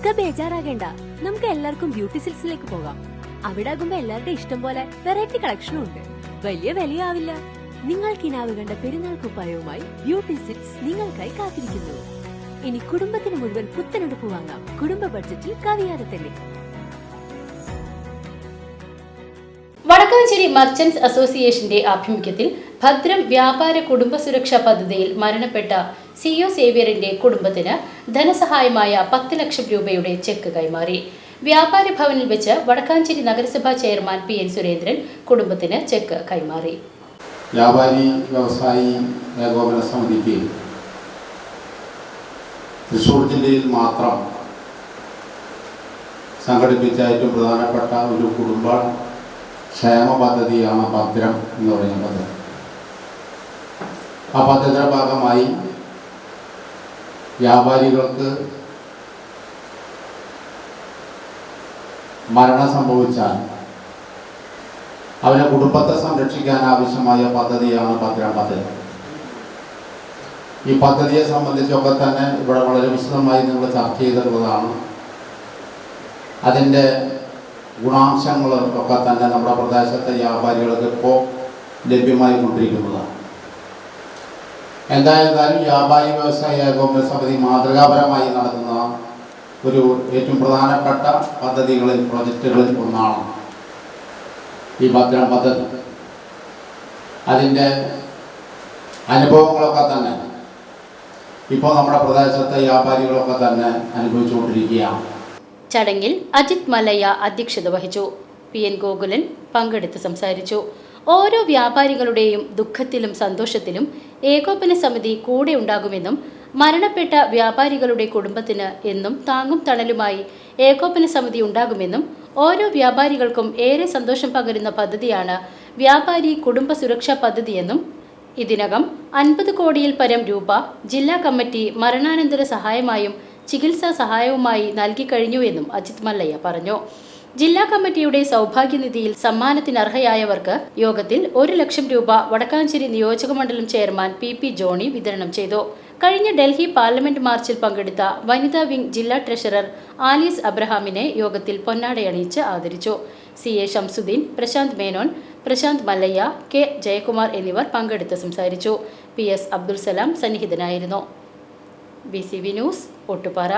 ഇക്ക ബേജാറാകേണ്ട. നമുക്ക് എല്ലാവർക്കും ബ്യൂട്ടി സിൽസിലേക്ക് പോകാം. അവിടെ ആകുമ്പോ എല്ലാവരുടെ ഇഷ്ടം പോലെ വെറൈറ്റി കളക്ഷനും ഉണ്ട്. വലിയ വിലയാവില്ല. നിങ്ങൾ കിനാവ് കണ്ട പെരുന്നാൾ കുപ്പായവുമായി ബ്യൂട്ടി സിൽസ് നിങ്ങൾക്കായി കാത്തിരിക്കുന്നു. ഇനി കുടുംബത്തിന് മുഴുവൻ പുത്തനെടുപ്പ് വാങ്ങാം. കുടുംബ ബഡ്ജറ്റിൽ കവിയാതെ തന്നെ. വടക്കാഞ്ചേരി മർച്ചന്റ്സ് അസോസിയേഷന്റെ ആഭിമുഖ്യത്തിൽ ഭദ്രം വ്യാപാര കുടുംബ സുരക്ഷാ പദ്ധതിയിൽ മരണപ്പെട്ട സി സേവിയറിന്റെ സേവ്യറിന്റെ കുടുംബത്തിന് ധനസഹായമായ പത്ത് ലക്ഷം രൂപയുടെ ചെക്ക് കൈമാറി. വ്യാപാരി ഭവനിൽ വെച്ച് വടക്കാഞ്ചേരി നഗരസഭാ ചെയർമാൻ പി എൻ സുരേന്ദ്രൻ കുടുംബത്തിന് ചെക്ക് കൈമാറി. വ്യാപാരി വ്യവസായി ഏകോപന സമിതിക്ക് തൃശ്ശൂർ ജില്ലയിൽ മാത്രം സംഘടിപ്പിച്ച ഏറ്റവും പ്രധാനപ്പെട്ട ഒരു കുടുംബ ക്ഷേമ പദ്ധതിയാണ് ഭദ്രം എന്ന് പറയുന്ന പദ്ധതി ആ പദ്ധതിയുടെ ഭാഗമായി വ്യാപാരികൾക്ക് മരണം സംഭവിച്ചാൽ അവരെ കുടുംബത്തെ സംരക്ഷിക്കാൻ ആവശ്യമായ പദ്ധതിയാണ് ഭദ്രം പദ്ധതി. ഈ പദ്ധതിയെ സംബന്ധിച്ചൊക്കെ തന്നെ ഇവിടെ വളരെ വിശദമായി നിങ്ങൾ ചർച്ച ചെയ്തിട്ടുള്ളതാണ് അതിന്റെ ഗുണാംശങ്ങൾ ഒക്കെ തന്നെ നമ്മുടെ പ്രദേശത്തെ വ്യാപാരികൾക്ക് ഇപ്പോൾ ലഭ്യമായി കൊണ്ടിരിക്കുന്നതാണ് എന്തായാലും വ്യാപാരി വ്യവസായ ഏകോപന സമിതി മാതൃകാപരമായി നടത്തുന്ന ഒരു ഏറ്റവും പ്രധാനപ്പെട്ട പദ്ധതികളിൽ പ്രൊജക്റ്റുകളിൽ ഒന്നാണ് ഈ ഭദ്രം പദ്ധതി. അതിന്റെ അനുഭവങ്ങളൊക്കെ തന്നെ ഇപ്പോൾ നമ്മുടെ പ്രദേശത്തെ വ്യാപാരികളൊക്കെ തന്നെ അനുഭവിച്ചുകൊണ്ടിരിക്കുകയാണ്. ചടങ്ങിൽ അജിത് മലയ്യ അധ്യക്ഷത വഹിച്ചു. പി എൻ ഗോകുലൻ പങ്കെടുത്ത് സംസാരിച്ചു. ഓരോ വ്യാപാരികളുടെയും ദുഃഖത്തിലും സന്തോഷത്തിലും ഏകോപന സമിതി കൂടെ ഉണ്ടാകുമെന്നും മരണപ്പെട്ട വ്യാപാരികളുടെ കുടുംബത്തിന് എന്നും താങ്ങും തണലുമായി ഏകോപന സമിതി ഉണ്ടാകുമെന്നും ഓരോ വ്യാപാരികൾക്കും ഏറെ സന്തോഷം പകരുന്ന പദ്ധതിയാണ് വ്യാപാരി കുടുംബ സുരക്ഷാ പദ്ധതിയെന്നും ഇതിനകം അൻപത് കോടിയിൽ പരം രൂപ ജില്ലാ കമ്മിറ്റി മരണാനന്തര സഹായമായും ചികിത്സാ സഹായവുമായി നൽകിക്കഴിഞ്ഞുവെന്നും അജിത് മല്ലയ്യ പറഞ്ഞു. ജില്ലാ കമ്മിറ്റിയുടെ സൗഭാഗ്യനിധിയിൽ സമ്മാനത്തിനർഹയായവർക്ക് യോഗത്തിൽ ഒരു ലക്ഷം രൂപ വടക്കാഞ്ചേരി നിയോജകമണ്ഡലം ചെയർമാൻ പി പി ജോണി വിതരണം ചെയ്തു. കഴിഞ്ഞ ഡൽഹി പാർലമെന്റ് മാർച്ചിൽ പങ്കെടുത്ത വനിതാ വിംഗ് ജില്ലാ ട്രഷറർ ആലീസ് അബ്രഹാമിനെ യോഗത്തിൽ പൊന്നാടയണിയിച്ച് ആദരിച്ചു. C A Shamsuddin Prashant Menon Prashant Mallayya K Jayakumar എന്നിവർ പങ്കെടുത്ത് സംസാരിച്ചു. P S Abdul Salam സന്നിഹിതനായിരുന്നു. B C V news Ottupara